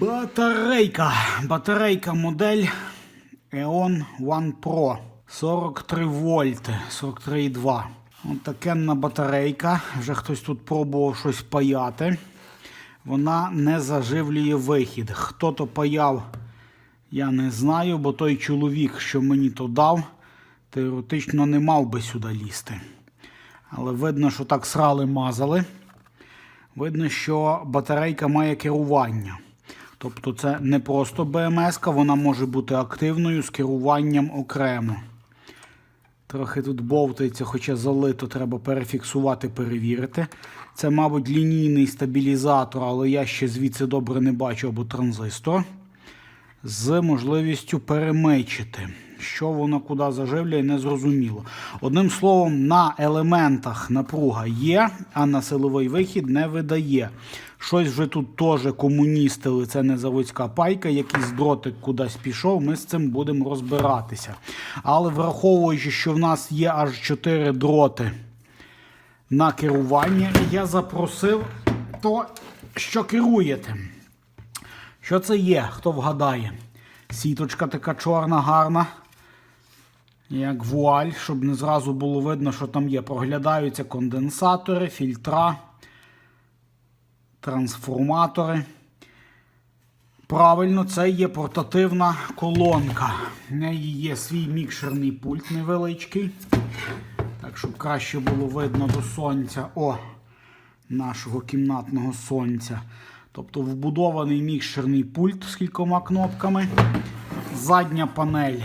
Батарейка. Батарейка модель EON One Pro. 43 вольти, 43,2. От такенна батарейка. Вже хтось тут пробував щось паяти. Вона не заживлює вихід. Хто то паяв, я не знаю, бо той чоловік, що мені то дав, теоретично не мав би сюди лізти. Але видно, що так срали мазали. Видно, що батарейка має керування. Тобто це не просто БМС, вона може бути активною з керуванням окремо. Трохи тут бовтається, хоча залито, треба перефіксувати, перевірити. Це, мабуть, лінійний стабілізатор, але я ще звідси добре не бачу або транзистор. З можливістю перемичити. Що воно куди заживлює, не зрозуміло. Одним словом, на елементах напруга є, а на силовий вихід не видає. Щось вже тут теж комуністили, це не заводська пайка, якийсь дротик кудись пішов, ми з цим будемо розбиратися. Але враховуючи, що в нас є аж 4 дроти на керування, я запросив то, що керуєте. Що це є? Хто вгадає? Сіточка така чорна, гарна. Як вуаль, щоб не зразу було видно, що там є. Проглядаються конденсатори, фільтра, трансформатори. Правильно, це є портативна колонка. В неї є свій мікшерний пульт невеличкий. Так, щоб краще було видно до сонця. О, нашого кімнатного сонця. Тобто вбудований мікшерний пульт з кількома кнопками. Задня панель.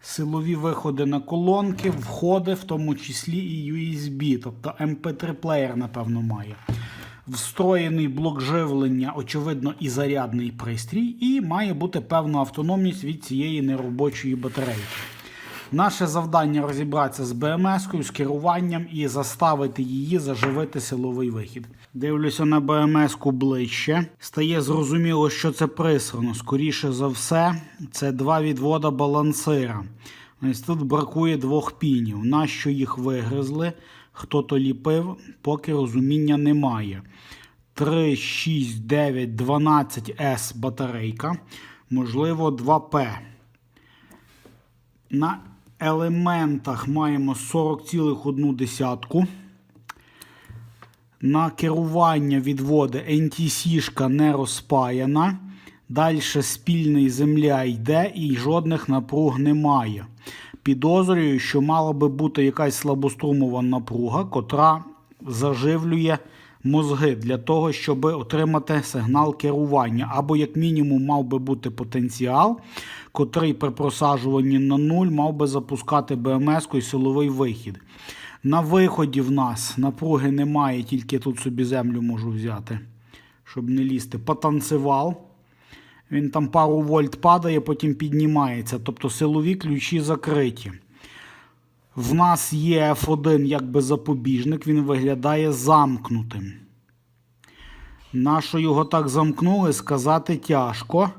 Силові виходи на колонки, входи, в тому числі і USB, тобто MP3-плеєр, напевно, має. Встроєний блок живлення, очевидно, і зарядний пристрій, і має бути певна автономність від цієї неробочої батарейки. Наше завдання розібратися з БМС-кою, з керуванням і заставити її заживити силовий вихід. Дивлюся на БМС-ку ближче. Стає зрозуміло, що це присрано. Скоріше за все, це два відвода балансира. Ось тут бракує двох пінів. Нащо їх вигризли? Хто то ліпив, поки розуміння немає. 3, 6, 9, 12 С батарейка, можливо, 2П. На елементах маємо 40,1. На керування відводи NTC-шка не розпаяна. Далі спільний земля йде і жодних напруг немає. Підозрюю, що мала би бути якась слабострумова напруга, котра заживлює мозги для того, щоб отримати сигнал керування. Або, як мінімум, мав би бути потенціал, котрий при просаджуванні на нуль мав би запускати БМС і силовий вихід. На виході в нас напруги немає, тільки тут собі землю можу взяти, щоб не лізти. Потанцевал. Він там пару вольт падає, потім піднімається. Тобто силові ключі закриті. В нас є F1 якби запобіжник, він виглядає замкнутим. Нащо його так замкнули, сказати тяжко.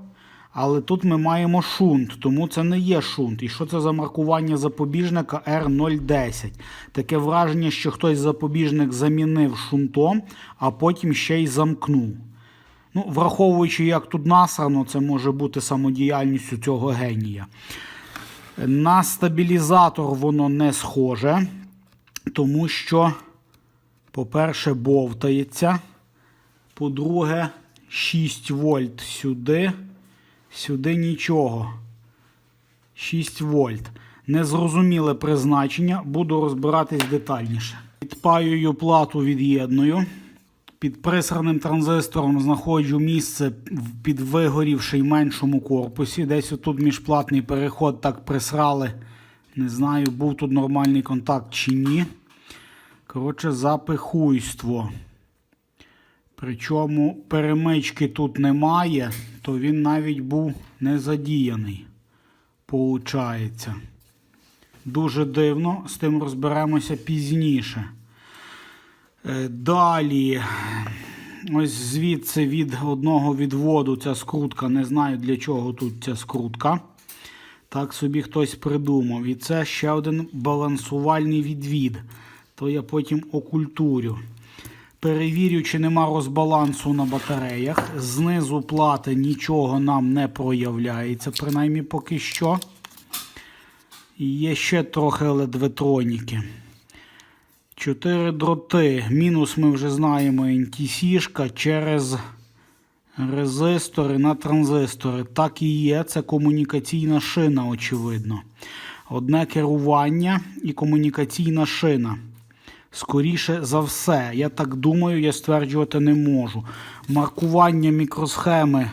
Але тут ми маємо шунт, тому це не є шунт. І що це за маркування запобіжника R010? Таке враження, що хтось запобіжник замінив шунтом, а потім ще й замкнув. Ну, Враховуючи, як тут насрано, це може бути самодіяльністю цього генія. На стабілізатор воно не схоже, тому що, по-перше, бовтається. По-друге, 6 вольт сюди, сюди нічого. 6 вольт. Незрозуміле призначення, буду розбиратись детальніше. Підпаюю плату від'єдную. Під присраним транзистором знаходжу місце в підвигорівший меншому корпусі. Десь отут міжплатний переход так присрали. Не знаю, був тут нормальний контакт чи ні. Коротше, запихуйство. Причому перемички тут немає, то він навіть був не задіяний. Получається. Дуже дивно, з тим розберемося пізніше. Е, Далі, ось звідси від одного відводу ця скрутка. Не знаю для чого тут ця скрутка. Так собі хтось придумав. І це ще один балансувальний відвід. То я потім окультурю. Перевірю, чи нема розбалансу на батареях. Знизу плати нічого нам не проявляється, принаймні поки що. І є ще трохи ледветроніки. Чотири дроти. Мінус ми вже знаємо NTC-шка через резистори на транзистори. Так і є. Це комунікаційна шина, очевидно. Одне керування і комунікаційна шина. Скоріше за все, я так думаю, я стверджувати не можу. Маркування мікросхеми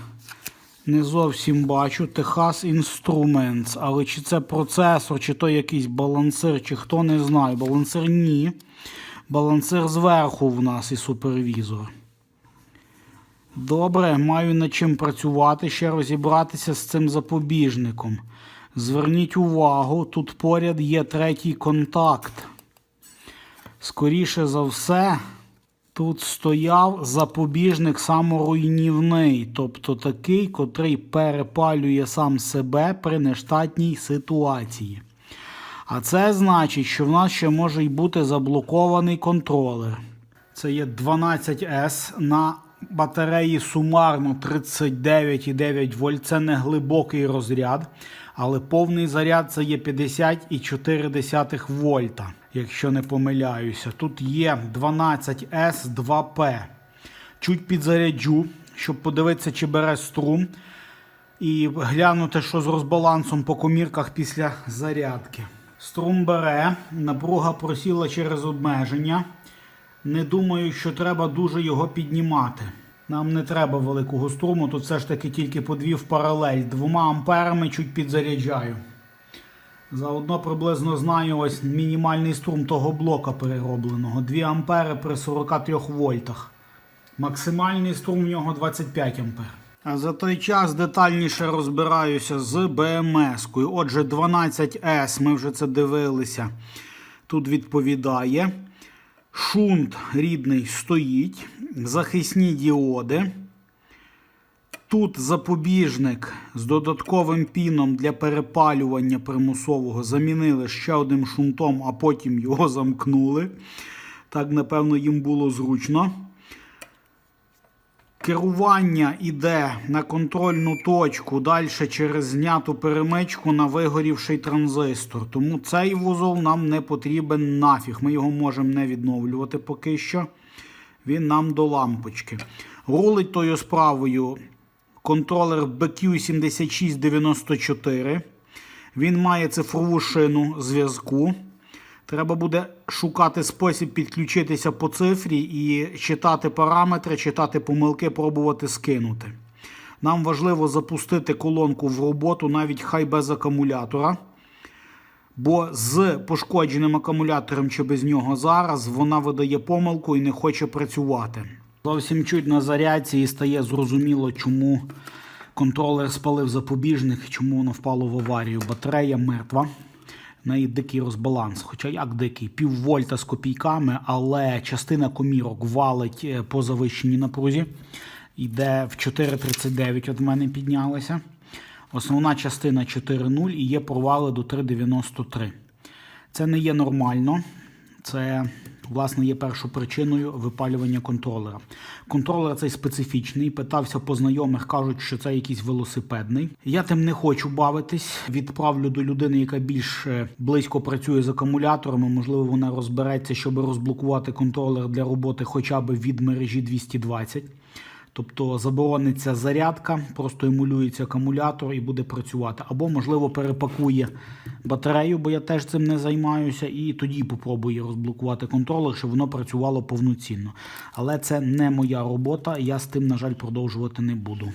не зовсім бачу. Texas Instruments. Але чи це процесор, чи то якийсь балансир, чи хто не знаю. Балансир ні. Балансир зверху в нас і супервізор. Добре, маю над чим працювати, ще розібратися з цим запобіжником. Зверніть увагу, тут поряд є третій контакт. Скоріше за все, тут стояв запобіжник саморуйнівний, тобто такий, котрий перепалює сам себе при нештатній ситуації. А це значить, що в нас ще може й бути заблокований контролер. Це є 12S на батареї сумарно 39,9 вольт. Це не глибокий розряд, але повний заряд це є 50,4 вольта, якщо не помиляюся. Тут є 12S 2P. Чуть підзаряджу, щоб подивитися, чи бере струм. І глянути, що з розбалансом по комірках після зарядки. Струм бере, напруга просіла через обмеження. Не думаю, що треба дуже його піднімати. Нам не треба великого струму, тут все ж таки тільки подвів паралель. Двома амперами чуть підзаряджаю. Заодно приблизно знаю ось мінімальний струм того блока переробленого. 2 ампери при 43 вольтах. Максимальний струм в нього 25 ампер. А за той час детальніше розбираюся з БМС-кою. Отже, 12С, ми вже це дивилися. Тут відповідає. Шунт рідний стоїть, захисні діоди. Тут запобіжник з додатковим піном для перепалювання примусового замінили ще одним шунтом, а потім його замкнули. Так, напевно, їм було зручно. Керування йде на контрольну точку, далі через зняту перемичку на вигорівший транзистор. Тому цей вузол нам не потрібен нафіг. Ми його можемо не відновлювати поки що. Він нам до лампочки. Рулить тою справою контролер BQ7694. Він має цифрову шину зв'язку. Треба буде шукати спосіб підключитися по цифрі і читати параметри, читати помилки, пробувати скинути. Нам важливо запустити колонку в роботу, навіть хай без акумулятора. Бо з пошкодженим акумулятором чи без нього зараз вона видає помилку і не хоче працювати. Зовсім чуть на зарядці і стає зрозуміло, чому контролер спалив запобіжник, чому воно впало в аварію. Батарея мертва. В неї дикий розбаланс. Хоча як дикий, піввольта з копійками, але частина комірок валить е, по завищеній напрузі. Йде в 4,39 от мене піднялася. Основна частина 4,0 і є провали до 3,93. Це не є нормально. Це, власне, є першою причиною випалювання контролера. Контролер цей специфічний. Питався по знайомих, кажуть, що це якийсь велосипедний. Я тим не хочу бавитись. Відправлю до людини, яка більш е, близько працює з акумуляторами. Можливо, вона розбереться, щоб розблокувати контролер для роботи хоча б від мережі 220. Тобто заборониться зарядка, просто емулюється акумулятор і буде працювати. Або, можливо, перепакує батарею, бо я теж цим не займаюся, і тоді попробує розблокувати контролер, щоб воно працювало повноцінно. Але це не моя робота, я з тим, на жаль, продовжувати не буду.